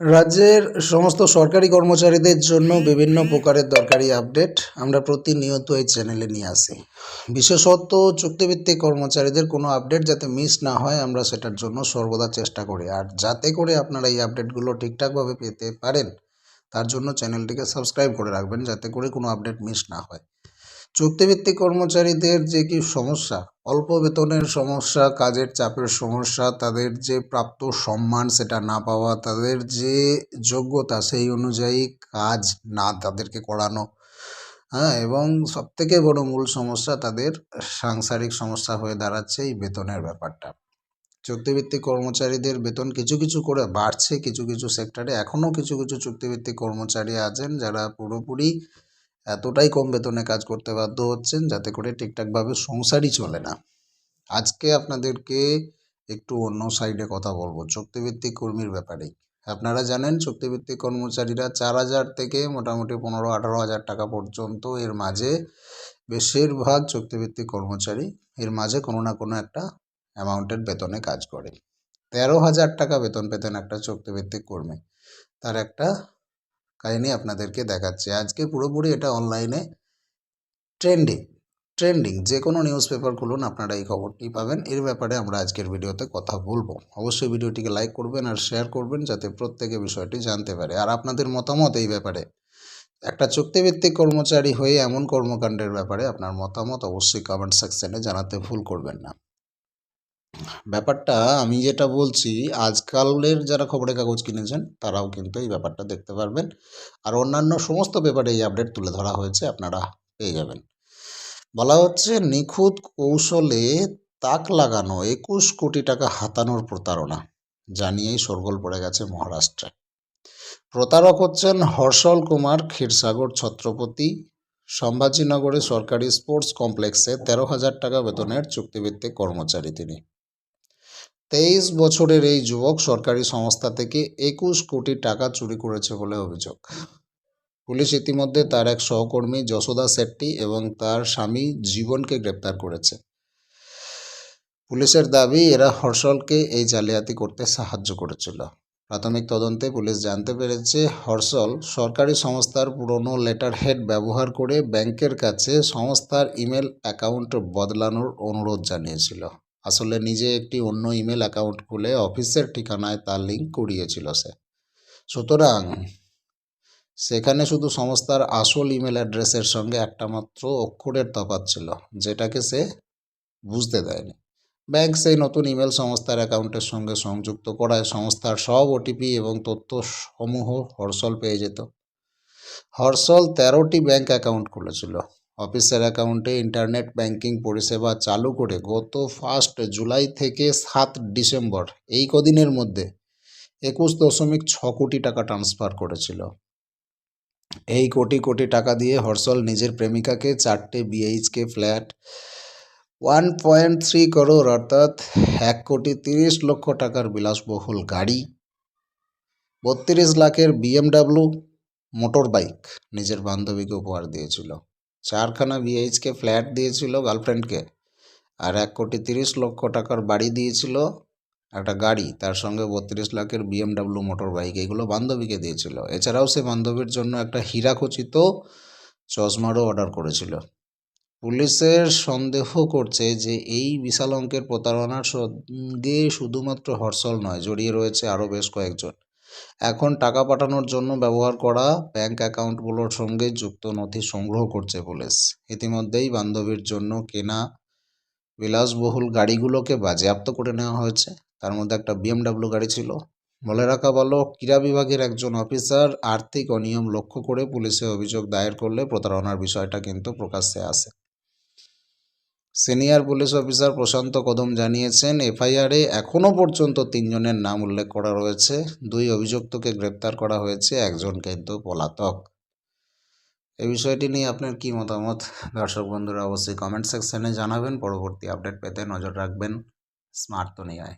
রাজ্যের সমস্ত সরকারি কর্মচারীদের জন্য বিভিন্ন প্রকারের দরকারি আপডেট আমরা প্রতিনিয়ত এই চ্যানেলে নিয়ে আসি। বিশেষত চুক্তিভিত্তিক কর্মচারীদের কোনো আপডেট যাতে মিস না হয়, আমরা সেটার জন্য সর্বদা চেষ্টা করি। আর যাতে করে আপনারা এই আপডেটগুলো ঠিকঠাকভাবে পেতে পারেন, তার জন্য চ্যানেলটিকে সাবস্ক্রাইব করে রাখবেন, যাতে করে কোনো আপডেট মিস না হয়। চুক্তিভিত্তিক কর্মচারীদের যে কি সমস্যা? অল্প বেতনের সমস্যা, কাজের চাপের সমস্যা, তাদের যে প্রাপ্ত সম্মান সেটা না পাওয়া, তাদের যে যোগ্যতা সেই অনুযায়ী কাজ না তাদেরকে করানো হ্যাঁ? এবং সবথেকে বড় মূল সমস্যা তাদের সাংসারিক সমস্যা হয়ে দাঁড়াচ্ছে এই বেতনের ব্যাপারটা। চুক্তিভিত্তিক কর্মচারীদের বেতন কিছু কিছু করে বাড়ছে, কিছু কিছু সেক্টরে এখনও কিছু কিছু চুক্তিভিত্তিক কর্মচারী আছেন যারা পুরোপুরি এতটাই কম বেতনে কাজ করতে বাধ্য হচ্ছেন যাতে করে ঠিকঠাকভাবে সংসারই চলে না। আজকে আপনাদেরকে একটু অন্য সাইডে কথা বলব, চুক্তিভিত্তিক কর্মীর ব্যাপারে। আপনারা জানেন চুক্তিভিত্তিক কর্মচারীরা চার হাজার থেকে মোটামুটি পনেরো আঠারো হাজার টাকা পর্যন্ত এর মাঝে বেশিরভাগ চুক্তিভিত্তিক কর্মচারী এর মাঝে কোনো না কোনো একটা অ্যামাউন্টের বেতনে কাজ করে। তেরো হাজার টাকা বেতন পেতেন একটা চুক্তিভিত্তিক কর্মী। তার একটা কাহিনী আপনাদেরকে দেখাচ্ছি। আজকে পুরোপুরি এটা অনলাইনে ট্রেন্ডিং ট্রেন্ডিং যে কোনো নিউজ পেপার খুলুন আপনারা এই খবরটি পাবেন। এর ব্যাপারে আমরা আজকের ভিডিওতে কথা বলব। অবশ্যই ভিডিওটিকে লাইক করবেন আর শেয়ার করবেন যাতে প্রত্যেকে বিষয়টি জানতে পারে। আর আপনাদের মতামত এই ব্যাপারে। একটা চুক্তিভিত্তিক কর্মচারী হয়ে এমন কর্মকাণ্ডের ব্যাপারে আপনার মতামত অবশ্যই কমেন্ট সেকশনে জানাতে ভুল করবেন না। ব্যাপারটা আমি যেটা বলছি, আজকালের যারা খবরের কাগজ কিনেছেন, তারাও কিন্তু এই ব্যাপারটা দেখতে পারবেন। আর অন্যান্য সমস্ত ব্যাপারে এই আপডেট তুলে ধরা হয়েছে, আপনারা পেয়ে যাবেন। বলা হচ্ছে নিখুঁত কৌশলে তাক লাগানো একুশ কোটি টাকা হাতানোর প্রতারণা জানিয়েই সরগোল পড়ে গেছে মহারাষ্ট্রে। প্রতারক হচ্ছেন হর্ষল কুমার ক্ষীরসাগর ছত্রপতি। সম্ভাজিনগরে সরকারি স্পোর্টস কমপ্লেক্সে তেরো হাজার টাকা বেতনের চুক্তিভিত্তিক কর্মচারী তিনি। তেইশ বছরের এই যুবক সরকারি সংস্থা থেকে একুশ কোটি টাকা চুরি করেছে বলে অভিযোগ। পুলিশ ইতিমধ্যে তার এক সহকর্মী যশোদা শেট্টি এবং তার স্বামী জীবনকে গ্রেপ্তার করেছে। পুলিশের দাবি, এরা হর্ষলকে এই জালিয়াতি করতে সাহায্য করেছিল। প্রাথমিক তদন্তে পুলিশ জানতে পেরেছে, হর্ষল সরকারি সংস্থার পুরনো লেটার হেড ব্যবহার করে ব্যাংকের কাছে সংস্থার ইমেল অ্যাকাউন্ট বদলানোর অনুরোধ জানিয়েছিল। আসলে নিজে একটি অন্য ইমেল অ্যাকাউন্ট খুলে অফিসের ঠিকানায় তার লিঙ্ক করিয়েছিল সে। সুতরাং সেখানে শুধু সংস্থার আসল ইমেল অ্যাড্রেসের সঙ্গে একটা মাত্র অক্ষরের তফাৎ ছিল, যেটাকে সে বুঝতে দেয়নি। ব্যাংক সেই নতুন ইমেল সংস্থার অ্যাকাউন্টের সঙ্গে সংযুক্ত করায় সংস্থার সব ওটিপি এবং তথ্য সমূহ হর্ষল পেয়ে যেত। হর্ষল তেরোটি ব্যাংক অ্যাকাউন্ট খুলেছিল। অফিসের অ্যাকাউন্টে ইন্টারনেট ব্যাংকিং পরিষেবা চালু করে গত ফার্স্ট জুলাই থেকে সাত ডিসেম্বর, এই কদিনের মধ্যে একুশ দশমিক ছ কোটি টাকা ট্রান্সফার করেছিল। এই কোটি কোটি টাকা দিয়ে হর্ষল নিজের প্রেমিকাকে চারটে BHK flat, one point three crore অর্থাৎ এক কোটি তিরিশ লক্ষ টাকার বিলাসবহুল গাড়ি, বত্রিশ লাখের বিএমডাব্লিউ মোটর বাইক নিজের বান্ধবীকে উপহার দিয়েছিল। চারখানা বিএইচকে ফ্ল্যাট দিয়েছিল গার্লফ্রেন্ডকে আর এক কোটি তিরিশ লক্ষ টাকার বাড়ি দিয়েছিল একটা গাড়ি, তার সঙ্গে বত্রিশ লাখের বিএমডাব্লিউ মোটর বাইক এগুলো বান্ধবীকে দিয়েছিল। এছাড়াও সে বান্ধবীর জন্য একটা হীরাখচিত চশমারও অর্ডার করেছিল। পুলিশের সন্দেহ করছে যে এই বিশাল অঙ্কের প্রতারণার সঙ্গে শুধুমাত্র হর্ষল নয়, জড়িয়ে রয়েছে আরও বেশ কয়েকজন। এখন টাকা পাঠানোর জন্য ব্যবহার করা ব্যাংক অ্যাকাউন্টগুলোর সঙ্গে যুক্ত নথি সংগ্রহ করছে পুলিশ। ইতিমধ্যেই বান্ধবীর জন্য কেনা বিলাসবহুল গাড়িগুলোকে বাজেয়াপ্ত করে নেওয়া হয়েছে। তার মধ্যে একটা বিএমডাব্লিউ গাড়ি ছিল। বলে রাখা ভালো, ক্রীড়া বিভাগের একজন অফিসার আর্থিক অনিয়ম লক্ষ্য করে পুলিশে অভিযোগ দায়ের করলে প্রতারণার বিষয়টা কিন্তু প্রকাশ্যে আসে। সিনিয়র পুলিশ অফিসার প্রশান্ত কদম জানিয়েছেন, এফআইআরে এখনও পর্যন্ত তিনজনের নাম উল্লেখ করা রয়েছে। দুই অভিযুক্তকে গ্রেপ্তার করা হয়েছে একজন কিন্তু পলাতক। এই বিষয়টি নিয়ে আপনার কি মতামত? দর্শক বন্ধুরা, অবশ্যই কমেন্ট সেকশনে জানাবেন। পরবর্তী আপডেট পেতে নজর রাখবেন স্মার্ট দুনিয়ায়